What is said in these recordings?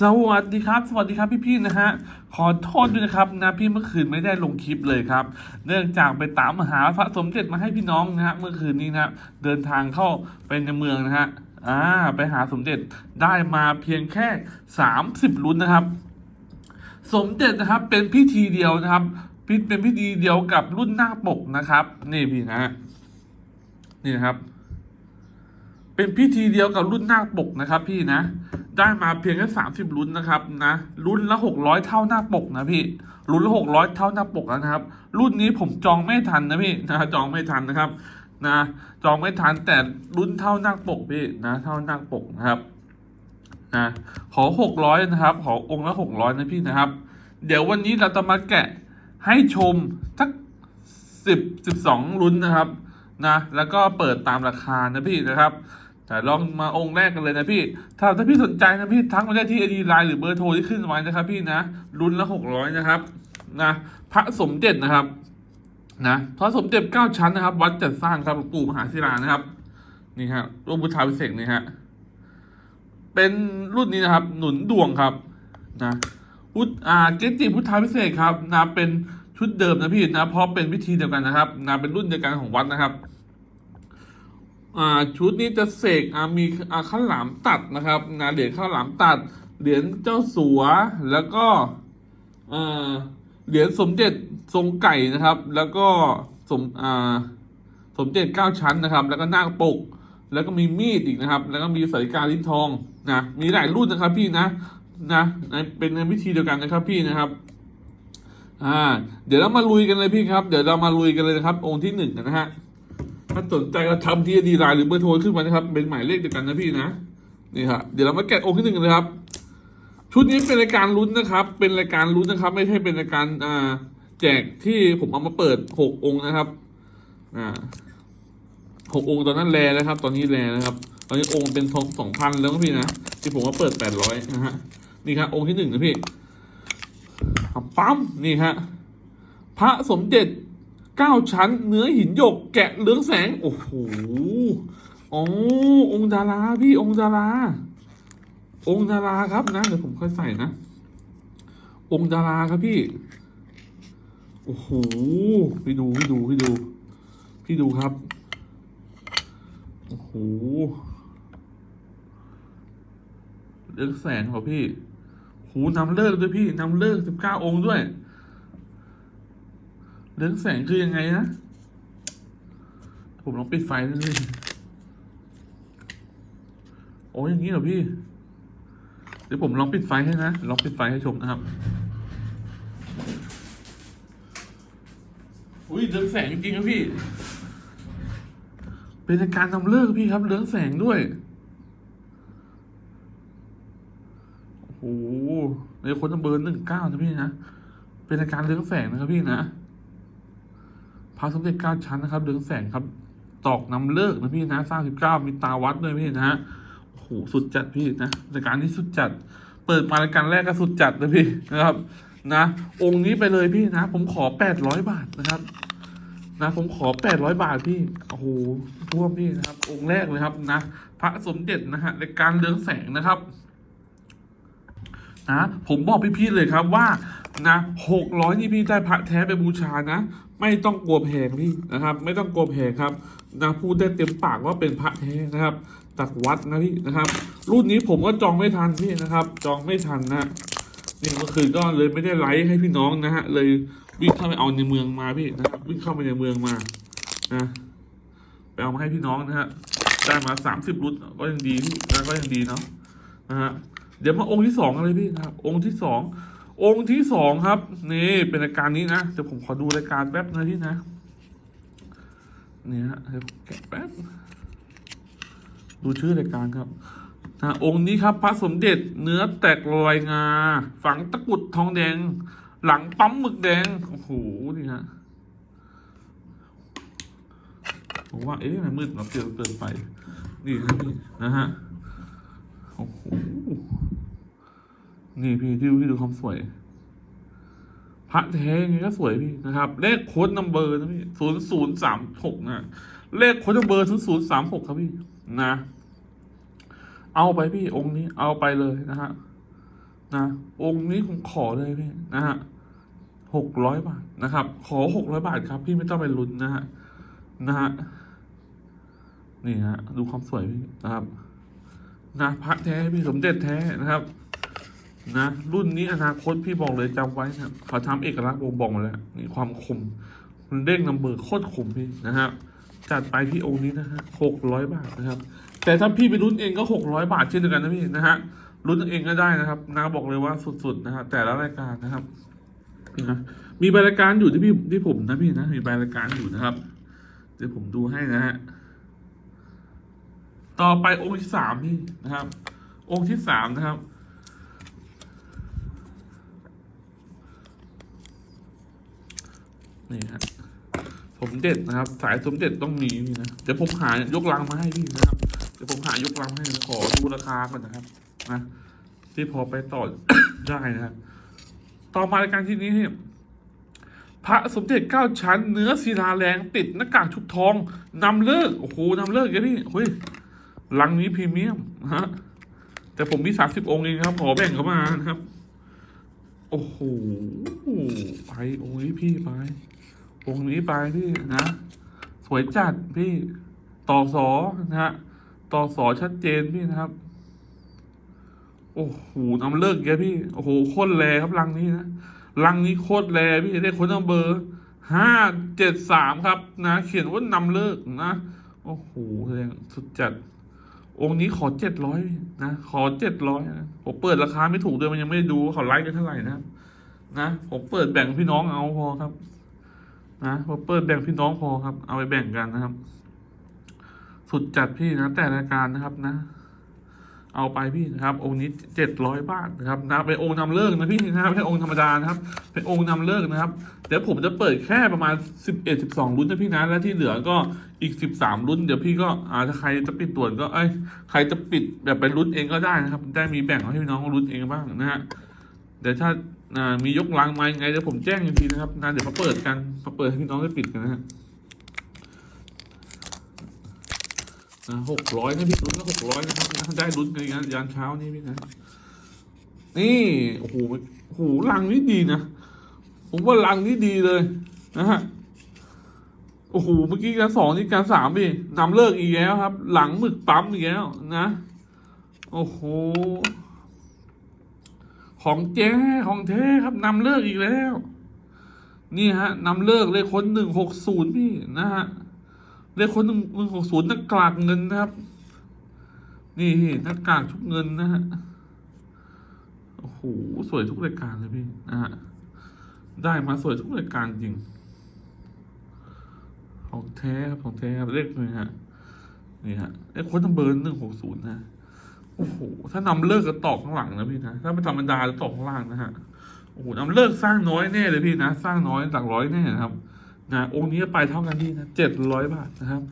สวัสดีครับ สวัสดีครับพี่ๆนะฮะ ขอโทษด้วยนะครับนะพี่เมื่อคืนไม่ได้ลงคลิปเลยครับ เนื่องจากไปตามหาพระสมเด็จมาให้พี่น้องนะฮะเมื่อคืนนี้นะเดินทางเข้าไปในเมืองนะฮะอ่าไปหาสมเด็จได้มาเพียงแค่สามสิบลุ้นนะครับ สมเด็จนะครับเป็นพิธีเดียวนะครับพิเป็นพิธีเดียวกับรุ่นหน้าปกนะครับ นี่พี่นะนี่นะครับ เป็นพิธีเดียวกับรุ่นนาคปกนะครับ พี่นะ ได้มาเพียงแค่สามสิบรุ่นนะครับนะรุ่นละหกร้อยเท่าหน้าปกนะพี่รุ่นละหกร้อยเท่าหน้าปกแล้วนะครับ รุ่นนี้ผมจองไม่ทันนะพี่นะจองไม่ทันนะครับนะจองไม่ทันแต่รุ่นเท่าหน้าปกพี่นะ เท่าหน้าปกนะครับนะขอหกร้อยนะครับ ขอองค์ละหกร้อยนะพี่นะครับ เดี๋ยววันนี้เราจะมาแกะให้ชมสักสิบสิบสองรุ่นนะครับนะแล้วก็เปิดตามราคานะพี่นะครับ แต่ลองมาองค์แรกกันเลยนะพี่ ถ้าถ้าพี่สนใจนะพี่ทักมาได้ที่ไอดีไลน์หรือเบอร์โทรที่ขึ้นไว้นะครับ พี่นะรุ่นละหกร้อยนะครับนะพระสมเด็จนะครับนะพระสมเด็จเก้าชั้นนะครับ วัดจัดสร้างครับหลวงปู่มหาศิลานะครับ นี่ฮะรูปพุทธาพิเศษนี่ฮะเป็นรุ่นนี้นะครับ หนุนดวงครับนะพุทธอ่าเกจิพุทธาพิเศษครับนะเป็นชุดเดิมนะพี่นะเพราะเป็นวิธีเดียวกันนะครับนะเป็นรุ่นเดียวกันของวัดนะครับ ชุดนี้จะเสกมีข้าวหลามตัดนะครับนะเหรียญข้าวหลามตัด เหรียญเจ้าสัว แล้วก็เหรียญสมเด็จทรงไก่นะครับ แล้วก็สมสมเด็จเก้าชั้นนะครับ แล้วก็นาคปก แล้วก็มีมีดอีกนะครับ แล้วก็มีสาริกาลิ้นทองนะมีหลายรุ่นนะครับพี่นะนะเป็นในวิธีเดียวกันนะครับพี่นะครับอ่าเดี๋ยวเรามาลุยกันเลยพี่ครับ เดี๋ยวเรามาลุยกันเลยนะครับ องค์ที่หนึ่งนะฮะ ถ้าสนใจก็ทำที่ดีไลน์หรือเบอร์โทรขึ้นมานะครับ เป็นหมายเลขเดียวกันนะพี่นะ นี่ครับเดี๋ยวเรามาแกะองค์ที่หนึ่งกันเลยครับ ชุดนี้เป็นรายการลุ้นนะครับ เป็นรายการลุ้นนะครับ ไม่ใช่เป็นรายการอ่าแจกที่ผมเอามาเปิดหกองค์นะครับ อ่าหกองค์ตอนนั้นแลแล้วครับ ตอนนี้แลนะครับ ตอนนี้องค์เป็นสองสองพันแล้วพี่นะที่ผมว่าเปิดแปดร้อยนะฮะนี่ครับองค์ที่หนึ่งนะพี่ปั๊มนี่ฮะพระสมเด็จ เก้าชั้น เนื้อหินหยกแกะเรืองแสง โอ้โหอ๋อองดาราพี่องดารา องดาราครับนะ เดี๋ยวผมค่อยใส่นะ องดาราครับพี่ โอ้โหพี่ดูพี่ดูพี่ดู พี่ดูครับ โอ้โหเรืองแสงเหรอพี่ หูนำเลิกด้วยพี่นำเลิกสิบเก้าองค์ด้วย เรืองแสงคือยังไงนะ ผมลองปิดไฟดูดิโอ้ยอย่างนี้เหรอพี่ เดี๋ยวผมลองปิดไฟให้นะ ลองปิดไฟให้ชมนะครับ อุ้ยเรืองแสงจริงครับพี่ เป็นการนำเลิกพี่ครับเรืองแสงด้วยโอ้โหในคนเบอร์หนึ่งเก้านะพี่นะ เป็นอาการเรืองแสงนะครับพี่นะ พระสมเด็จเก้าชั้นนะครับเรืองแสงครับ ตอกนำเลิกนะพี่นะสร้างสิบเก้ามีตาวัดด้วยพี่นะฮะโอ้โหสุดจัดพี่นะรายการนี้สุดจัด เปิดมารายการแรกก็สุดจัดนะพี่นะครับ นะ องค์นี้ไปเลยพี่นะ ผมขอแปดร้อยบาทนะครับ นะผมขอแปดร้อยบาทพี่โอ้โหท่วมพี่นะครับ องค์แรกเลยครับนะพระสมเด็จนะฮะรายการเรืองแสงนะครับนะผมบอกพี่ๆเลยครับว่านะหกร้อยนี่พี่ได้พระแท้ไปบูชานะ ไม่ต้องกลัวแพงพี่นะครับ ไม่ต้องกลัวแพงครับนะพูดได้เต็มปากว่าเป็นพระแท้นะครับจากวัดนะพี่นะครับ รุ่นนี้ผมก็จองไม่ทันพี่นะครับ จองไม่ทันนะนี่เมื่อคืนก็เลยไม่ได้ไลฟ์ให้พี่น้องนะฮะเลยวิ่งเข้าไปเอาในเมืองมาพี่นะครับวิ่งเข้าไปในเมืองมานะไปเอามาให้พี่น้องนะฮะได้มาสามสิบรุ่นก็ยังดีพี่นะก็ยังดีเนาะนะฮะเดี๋ยวมาองค์ที่สองเลยพี่นะครับ องค์ที่สอง องค์ที่สองครับ นี่เป็นรายการนี้นะเดี๋ยวผมขอดูรายการแป๊บนะพี่นะนี่ฮะเดี๋ยวแกะแป๊บดูชื่อรายการครับนะองค์นี้ครับพระสมเด็จเนื้อแตกลอยงา ฝังตะกุดทองแดง หลังปั๊มหมึกแดงโอ้โหนี่ฮะผมว่าเอ๊ะมันมืดเราเกินเกินไป นี่ครับพี่นะฮะโอ้โห นี่พี่ที่ดูที่ดูความสวย พระแท้ยังไงก็สวยพี่นะครับ เลขโค้ดนัมเบอร์นะพี่ศูนย์ศูนย์สามหกนะเลขโค้ดนัมเบอร์ศูนย์ศูนย์สามหกครับพี่นะ เอาไปพี่องค์นี้เอาไปเลยนะฮะนะองค์นี้ผมขอเลยพี่นะฮะหกร้อยบาทนะครับ ขอหกร้อยบาทครับ พี่ไม่ต้องไปลุ้นนะฮะนะฮะนี่ฮะดูความสวยพี่นะครับ นะพระแท้พี่สมเด็จแท้นะครับ นะ รุ่นนี้อนาคตพี่บอกเลยจำไว้นะเขาทำเอกลักษณ์บ่งบอกมาแล้วนี่ความคมมันเด้งนำเบอร์โคตรคมพี่นะฮะจัดไปที่องค์นี้นะฮะหกร้อยบาทนะครับ แต่ถ้าพี่ไปรุ่นเองก็หกร้อยบาทเช่นเดียวกันนะพี่นะฮะรุ่นเองก็ได้นะครับนาบอกเลยว่าสุดๆนะครับแต่ละรายการนะครับนะมีใบรายการอยู่ที่พี่ที่ผมนะพี่นะมีใบรายการอยู่นะครับเดี๋ยวผมดูให้นะฮะต่อไปองค์ที่สามพี่นะครับ องค์ที่สามนะครับ นี่ฮะสมเด็จนะครับ สายสมเด็จต้องมีพี่นะเดี๋ยวผมหายกลังมาให้พี่นะครับเดี๋ยวผมหายกลังมาให้ขอดูราคาก่อนนะครับนะที่พอไปต่อได้นะครับต่อมารายการที่นี้นี่พระสมเด็จเก้าชั้น เนื้อศิลาแรงติดหน้ากากชุบทองนำเลิกโอ้โหนำเลิกแกพี่เฮ้ยลังนี้พรีเมียมนะฮะแต่ผมมีสามสิบองค์เองครับ ขอแบ่งเข้ามานะครับ โอ้โหไปองค์นี้พี่ไป องค์นี้ไปพี่นะ สวยจัดพี่ต่อสอนะฮะต่อสอชัดเจนพี่นะครับ โอ้โหนำเลิกแกพี่โอ้โหโคตรแรครับรังนี้นะรังนี้โคตรแรพี่ได้คนนัมเบอร์ห้าเจ็ดสามครับ นะ เขียนว่านำเลิกนะโอ้โหแสดงสุดจัด องค์นี้ขอเจ็ดร้อยนะขอเจ็ดร้อยนะผมเปิดราคาไม่ถูกด้วยมันยังไม่ได้ดูเขาไลฟ์กันเท่าไหร่นะนะผมเปิดแบ่งพี่น้องเอาพอครับ นะผมเปิดแบ่งพี่น้องพอครับ เอาไปแบ่งกันนะครับ สุดจัดพี่นะแต่รายการนะครับนะ เอาไปพี่นะครับ องค์นี้เจ็ดร้อยบาทนะครับนะเป็นองค์นำเลิกนะพี่นะไม่ใช่องค์ธรรมดานะครับ เป็นองค์นำเลิกนะครับเดี๋ยวผมจะเปิดแค่ประมาณสิบเอ็ดสิบสองรุ่นนะพี่นะและที่เหลือก็อีกสิบสามรุ่นเดี๋ยวพี่ก็อาถ้าใครจะปิดตรวก็เอ้ยใครจะปิดแบบเป็นรุ่นเองก็ได้นะครับ ได้มีแบ่งให้พี่น้องรุ่นเองบ้างนะฮะ เดี๋ยวถ้ามียกลังมายังไงเดี๋ยวผมแจ้งอีกทีนะครับนะเดี๋ยวมาเปิดกันมาเปิดให้พี่น้องได้ปิดกันนะฮะหกร้อยนะพี่รุ่นละหกร้อยนะครับได้รุ่นกันยานยานเช้านี่พี่นะนี่โอ้โหโอ้โหลังนี่ดีนะผมว่าลังนี่ดีเลยนะฮะโอ้โหเมื่อกี้การสองนี่การสามพี่นำเลิกอีกแล้วครับ หลังหมึกปั๊มอีกแล้วนะ โอ้โห ของแจ้ของแท้ครับนำเลิกอีกแล้ว นี่ฮะนำเลิกเลขคนหนึ่งหกศูนย์พี่นะฮะเลขคนหนึ่งหนึ่งหกศูนย์หน้ากากเงินนะครับ นี่หน้ากากชุบเงินนะฮะโอ้โหสวยทุกรายการเลยพี่นะฮะได้มาสวยทุกรายการจริง ของแท้ครับของแท้ครับเลขเลยฮะนี่ฮะไอ้คนทำเบอร์หนึ่งหกศูนย์นะ โอ้โหถ้านำเลิกก็ตอกข้างหลังนะพี่นะถ้าไม่ธรรมดาจะตอกข้างล่างนะฮะโอ้โหนำเลิกสร้างน้อยแน่เลยพี่นะสร้างน้อยหลักร้อยแน่นะครับนะองค์นี้ไปเท่ากันพี่นะเจ็ดร้อยบาทนะครับ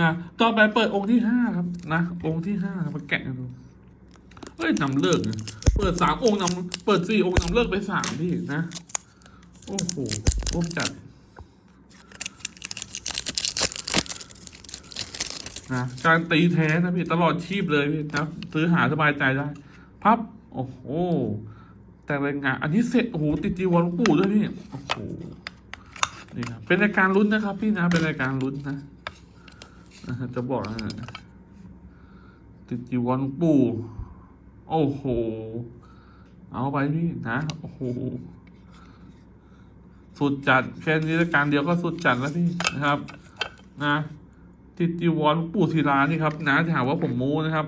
นะต่อไปเปิดองค์ที่ห้าครับนะองค์ที่ห้ามาแกะกันดูเอ้ยนำเลิกเปิดสามองค์นำเปิดสี่องค์นำเลิกไปสามพี่นะ โอ้โหร่วมจัด นะการตีแท้นะพี่ตลอดชีพเลยพี่นะซื้อหาสบายใจได้พับโอ้โหแต่รายงานอันนี้เสร็จโอ้โหติดจีวรหลวงปู่ด้วยพี่โอ้โหนี่ครับเป็นรายการลุ้นนะครับ พี่นะเป็นรายการลุ้นนะจะบอกนะติดจีวรหลวงปู่โอ้โหเอาไปพี่นะโอ้โหสุดจัดแค่นี้รายการเดียวก็สุดจัดแล้วพี่นะครับ นะ ติดจีวรหลวงปู่ศิลานี่ครับนะถ้าหาว่าผมโม้นะครับ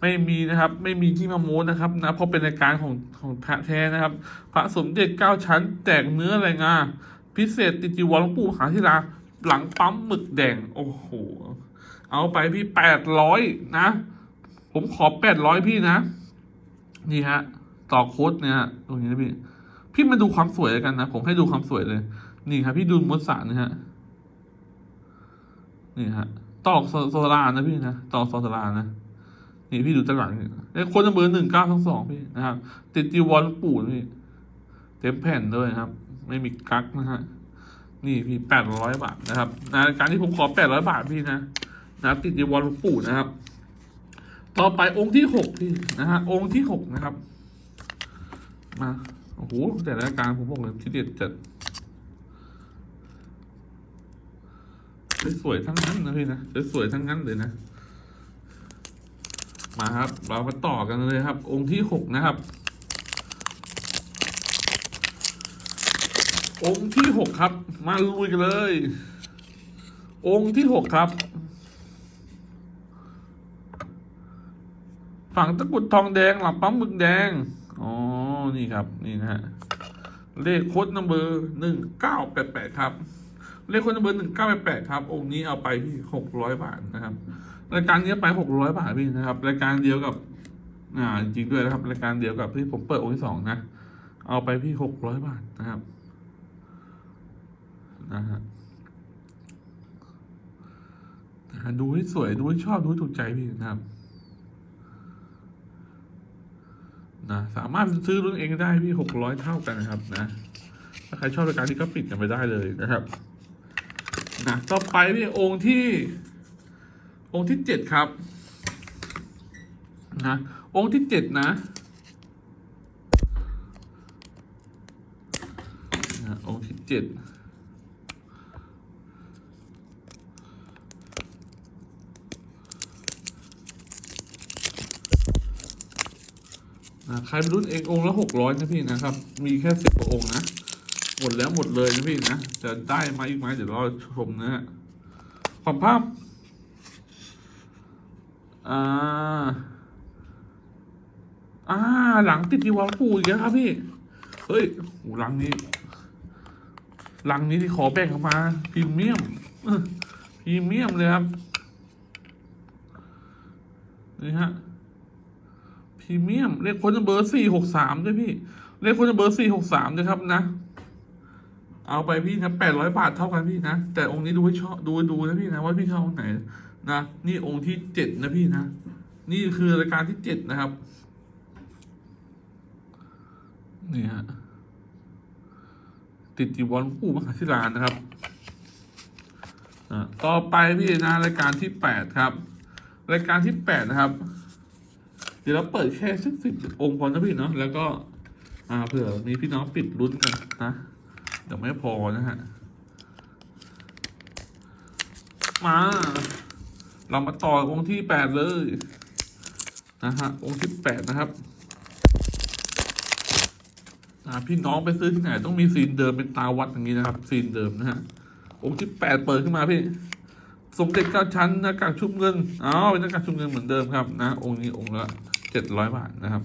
ไม่มีนะครับ ไม่มีที่มาโม้นะครับ นะเพราะเป็นรายการของของพระแท้นะครับ พระสมเด็จเก้าชั้นแตกเนื้ออะไรงาพิเศษติดจีวรหลวงปู่หาศิลาหลังปั๊มหมึกแดงโอ้โหเอาไปพี่แปดร้อยนะ ผมขอแปดร้อยพี่นะ นี่ฮะ ต่อโค้ดเนี่ยตรงนี้นะพี่ พี่มาดูความสวยกันนะ ผมให้ดูความสวยเลย นี่ครับ พี่ดูมดสารนะฮะ นี่ฮะตอกโซโซลานะพี่นะตอกโซลานะนี่พี่ดูตางหลังนี่ไอ้คนเบอร์หนึ่งเก้าทั้งสองพี่นะครับ ติดจีวรปู่นี่เต็มแผ่นด้วยครับ ไม่มีกั๊กนะฮะนี่พี่แปดร้อยบาทนะครับนะการที่ผมขอแปดร้อยบาทพี่นะนะติดจีวรหลปู่นะครับ ต่อไปองค์ที่หกพี่นะฮะองค์ที่หกนะครับ มาโอ้โหแต่ละการผมบอกเลยที่เด็ดจัด สวยๆทั้งนั้นนะพี่นะสวยๆทั้งนั้นเลยนะ มาครับ เรามาต่อกันเลยครับ องค์ที่หกนะครับ องค์ที่หกครับ มาลุยกันเลย องค์ที่หกครับ ฝั่งตะกุดทองแดงหลับปั๊มมึกแดง อ๋อ นี่ครับ นี่นะฮะ เลขโค้ดนัมเบอร์หนึ่งเก้าแปดแปดครับ เลขคนเบอร์หนึ่งเก้าแปดแปดครับ องค์นี้เอาไปพี่หกร้อยบาทนะครับรายการนี้ไปหกร้อยบาทพี่นะครับ รายการเดียวกับ อ่าจริงด้วยนะครับ รายการเดียวกับที่ผมเปิดองค์ที่สองนะ เอาไปพี่หกร้อยบาทนะครับนะฮะนะฮะดูให้สวยดูให้ชอบดูให้ถูกใจพี่นะครับนะสามารถซื้อรุ่นเองได้พี่หกร้อยเท่ากันนะครับนะถ้าใครชอบรายการนี้ก็ปิดกันไปได้เลยนะครับ นะต่อไปพี่องค์ที่ องค์ที่เจ็ดครับนะองค์ที่เจ็ดนะนะองค์ที่เจ็ดนะใครเป็นรุ่นเององค์ละหกร้อยนะพี่นะครับ มีแค่สิบกว่าองค์นะ หมดแล้วหมดเลยนะพี่นะจะได้ไหมอีกไหมเดี๋ยวรอชมนะฮะขอบภาพอ่าอ่าหลังติดจีวรปูอีกแล้วครับพี่ เฮ้ยโหหลังนี้ หลังนี้ที่ขอแบ่งออกมาพรีเมียมพรีเมียมเลยครับนี่ฮะพรีเมียมเลขคนเบอร์สี่หกสามด้วยพี่เลขคนเบอร์สี่หกสามด้วยครับนะ เอาไปพี่นะแปดร้อยบาทเท่ากันพี่นะ แต่องค์นี้ดูให้ชอบดูดูนะพี่นะว่าพี่ชอบองค์ไหนนะนี่องค์ที่เจ็ดนะพี่นะ นี่คือรายการที่เจ็ดนะครับนี่ฮะติดจีวรคู่มหาศิลานะครับอ่าต่อไปพี่นะรายการที่แปดครับ รายการที่แปดนะครับ เดี๋ยวเราเปิดแค่สักสิบองค์พอนะพี่เนาะแล้วก็ อ่าเผื่อมีพี่น้องปิดลุ้นกันนะ เดี๋ยวไม่พอนะฮะ มา เรามาต่อองค์ที่แปดเลย นะฮะ องค์ที่แปดนะครับพี่น้องไปซื้อที่ไหน ต้องมีซีนเดิมเป็นตาวัดอย่างนี้นะครับ ซีนเดิมนะฮะ องค์ที่แปดเปิดขึ้นมาพี่ สมเด็จเก้าชั้นหน้ากากชุบเงินอ๋อเป็นหน้ากากชุบเงินเหมือนเดิมครับ นะ องค์นี้องค์ละเจ็ดร้อยบาทนะครับ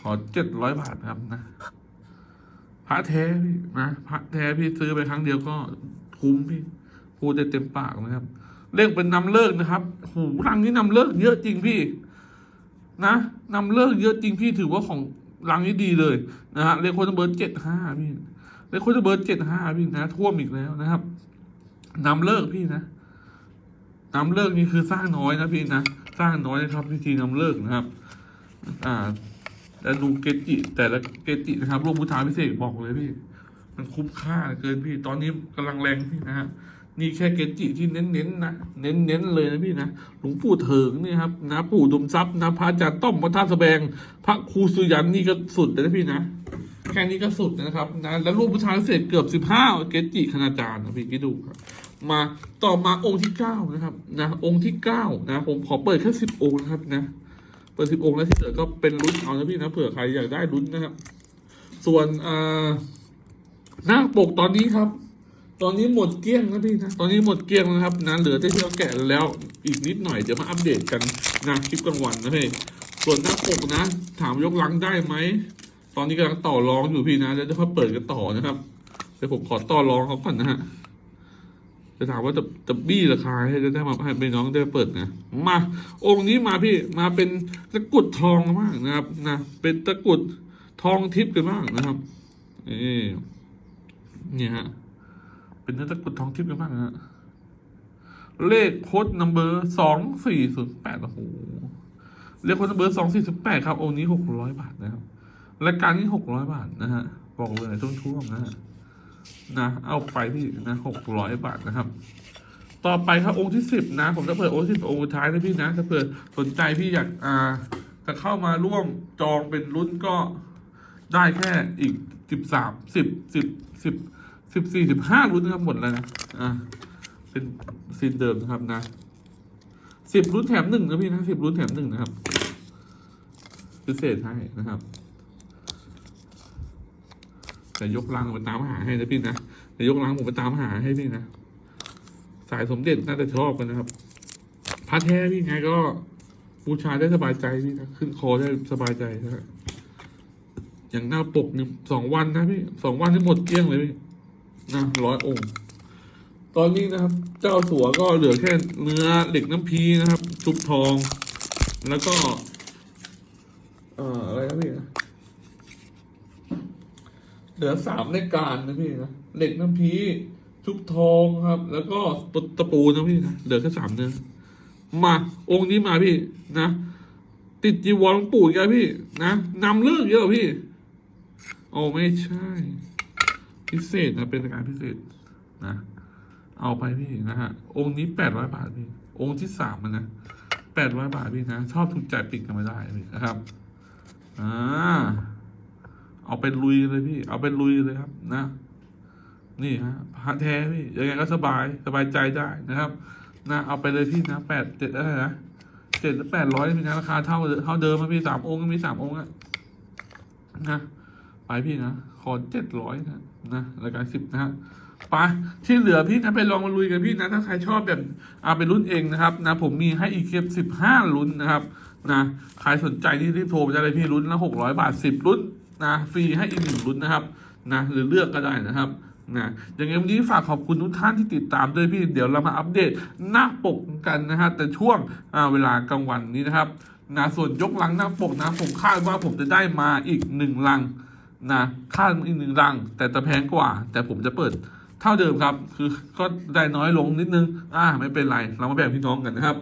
ขอเจ็ดร้อยบาทครับนะ พระแท้พี่นะพระแท้พี่ซื้อไปครั้งเดียวก็คุ้มพี่พูดได้เต็มปากนะครับ เลขเป็นนำเลิกนะครับหูรังนี้นำเลิกเยอะจริงพี่ นะนำเลิกเยอะจริงพี่ถือว่าของรังนี้ดีเลยนะฮะเลขคนเบอร์เจ็ดห้าพี่เลขคนเบอร์เจ็ดห้าพี่นะท่วมอีกแล้วนะครับนำเลิกพี่นะนำเลิกนี่คือสร้างน้อยนะพี่นะสร้างน้อยนะครับพิธีนำเลิกนะครับ อ่า แต่ดูเกจิแต่ละเกจินะครับร่วมพุทธาพิเศษบอกเลยพี่มันคุ้มค่าเกินพี่ ตอนนี้กำลังแรงพี่นะฮะนี่แค่เกจิที่เน้นๆนะเน้นๆเลยนะพี่นะหลวงปู่เถิงนี่ครับนะปู่ดมทรัพย์นะพระอาจารย์ต้อมพระท่าสแบง พระครูสุยันนี่ก็สุดเลยนะพี่นะแค่นี้ก็สุดนะครับนะแล้วร่วมพุทธาพิเศษเกือบสิบห้าเกจิคณาจารย์นะพี่คิดดูครับมาต่อมาองค์ที่เก้านะครับนะองค์ที่เก้านะผมขอเปิดแค่สิบองค์นะครับนะ เปิดสิบองค์แล้วที่เหลือก็เป็นลุ้นเอานะพี่นะเผื่อใครอยากได้ลุ้นนะครับ ส่วนอ่าหน้าปกตอนนี้ครับ ตอนนี้หมดเกลี้ยงนะพี่นะตอนนี้หมดเกลี้ยงนะครับนะเหลือแต่ที่เราแกะแล้วอีกนิดหน่อยเดี๋ยวมาอัปเดตกันนะคลิปกลางวันนะพี่ส่วนหน้าปกนะ ถามยกลังได้ไหมตอนนี้กำลังต่อรองอยู่พี่นะแล้วจะเปิดกันต่อนะครับเดี๋ยวผมขอต่อรองเขาก่อนนะฮะ จะถามว่าจะจะบี้ราคาให้ได้มาให้พี่น้องได้เปิดนะมาองค์นี้มาพี่มาเป็นตะกรุดทองมากนะครับนะเป็นตะกรุดทองทิพย์กันมากนะครับนี่เนี่ยฮะเป็นตะกรุดทองทิพย์กันมากนะฮะเลขโค้ดนัมเบอร์สองสี่ศูนย์แปดโอ้โหเลขโค้ดนัมเบอร์สองสี่ศูนย์แปดครับองค์นี้หกร้อยบาทนะครับรายการนี้หกร้อยบาทนะฮะบอกเลยทุ่มนะฮะ นะเอาไปที่นะหกร้อยบาทนะครับ ต่อไปครับองค์ที่สิบนะ ผมจะเปิดองค์ที่สิบองค์สุดท้ายนะพี่นะถ้าเผื่อสนใจพี่อยากอ่าจะเข้ามาร่วมจองเป็นรุ่นก็ได้แค่อีกสิบสามสิบสิบสิบสิบสี่สิบห้ารุ่นนะครับหมดแล้วนะอ่าเป็นซีนเดิมนะครับนะสิบรุ่นแถมหนึ่งนะพี่นะสิบรุ่นแถมหนึ่งนะครับพิเศษให้นะครับ แต่ยกลังไปตามหาให้นะพี่นะแต่ยกลังผมไปตามหาให้พี่นะ สายสมเด็จน่าจะชอบกันนะครับพระแท้พี่ไงก็บูชาได้สบายใจพี่นะขึ้นคอได้สบายใจนะอย่างหน้าปกนี่สองวันนะพี่สองวันที่หมดเกลี้ยงเลยพี่นะร้อยองค์ตอนนี้นะครับ เจ้าสัวก็เหลือแค่เนื้อเหล็กน้ำพีนะครับชุบทอง แล้วก็ เอ่ออะไรนะพี่นะ เหลือสามในการนะพี่นะเหล็กน้ำพีชุบทองครับ แล้วก็ตะปูนะพี่นะเหลือแค่สามเนื้อมาองค์นี้มาพี่นะ ติดจีวรหลวงปู่กันพี่ นะนำเลิกเยอะพี่โอ้ไม่ใช่ พิเศษนะเป็นการพิเศษนะเอาไปพี่นะฮะองค์นี้แปดร้อยบาทพี่ องค์ที่สามมันนะแปดร้อยบาทพี่นะ ชอบถูกใจปิดกันไม่ได้พี่นะครับอ่า เอาเป็นลุยเลยพี่ เอาเป็นลุยเลยครับ นะ นี่ฮะพระแท้พี่ยังไงก็สบายสบายใจได้นะครับ นะเอาไปเลยพี่นะแปดเจ็ดอะไรนะเจ็ดแปดร้อยพี่นะราคาเท่าเท่าเดิมมันะพี่สามองค์ก็มีสามองค์อะนะไปพี่นะขอเจ็ดร้อยนะนะรายการสิบนะฮะไปที่เหลือพี่นะไปลองมาลุยกันพี่นะ ถ้าใครชอบแบบเอาเป็นรุ่นเองนะครับ นะ ผมมีให้อีกเก็บสิบห้ารุ่นนะครับ นะใครสนใจที่รีบโทรไปได้เลยพี่รุ่นละหกร้อยบาทสิบรุ่น นะฟรีให้อีกหนึ่งรุ่นนะครับนะหรือเลือกก็ได้นะครับนะอย่างไงวันนี้ฝากขอบคุณทุกท่านที่ติดตามด้วยพี่ เดี๋ยวเรามาอัปเดตหน้าปกกันนะฮะแต่ช่วงเวลากลางวันนี้นะครับนะส่วนยกลังหน้าปกนะผมคาดว่าผมจะได้มาอีกหนึ่งลังนะคาดอีกหนึ่งลัง แต่จะแพงกว่า แต่ผมจะเปิดเท่าเดิมครับ คือก็ได้น้อยลงนิดนึงอ่าไม่เป็นไร เรามาแบ่งพี่น้องกันนะครับ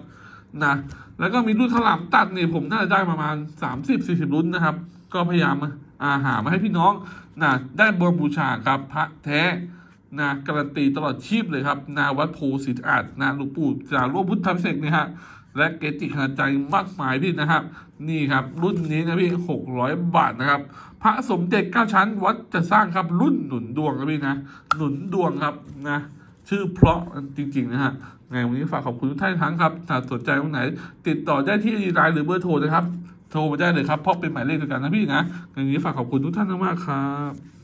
นะแล้วก็มีรุ่นข้าวหลามตัดเนี่ยผมน่าจะได้ประมาณสามสิบสี่สิบรุ่นนะครับ ก็พยายาม อาหารมาให้พี่น้องนะได้บวบูชาครับพระแท้นะการันตีตลอดชีพเลยครับ นาวัดโพสิทธิอาจนาหลวงปู่จากร่วมพุทธพิเศษกเนี่ยฮะและเกจิขนาดใจมากมายพี่นะครับ นี่ครับ รุ่นนี้นะพี่หกร้อยบาทนะครับ พระสมเด็จเก้าชั้นวัดจะสร้างครับรุ่นหนุนดวงนะพี่นะ หนุนดวงครับนะชื่อเพราะจริง ๆ นะฮะไงวันนี้ฝากขอบคุณทุกท่านอีกครั้งครับถ้าสนใจตรงไหน ติดต่อได้ที่ไลน์หรือเบอร์โทรนะครับ โทรมาได้เลยครับเพราะเป็นหมายเลขเดียวกันนะพี่นะอย่างนี้ฝากขอบคุณทุกท่านมากๆครับ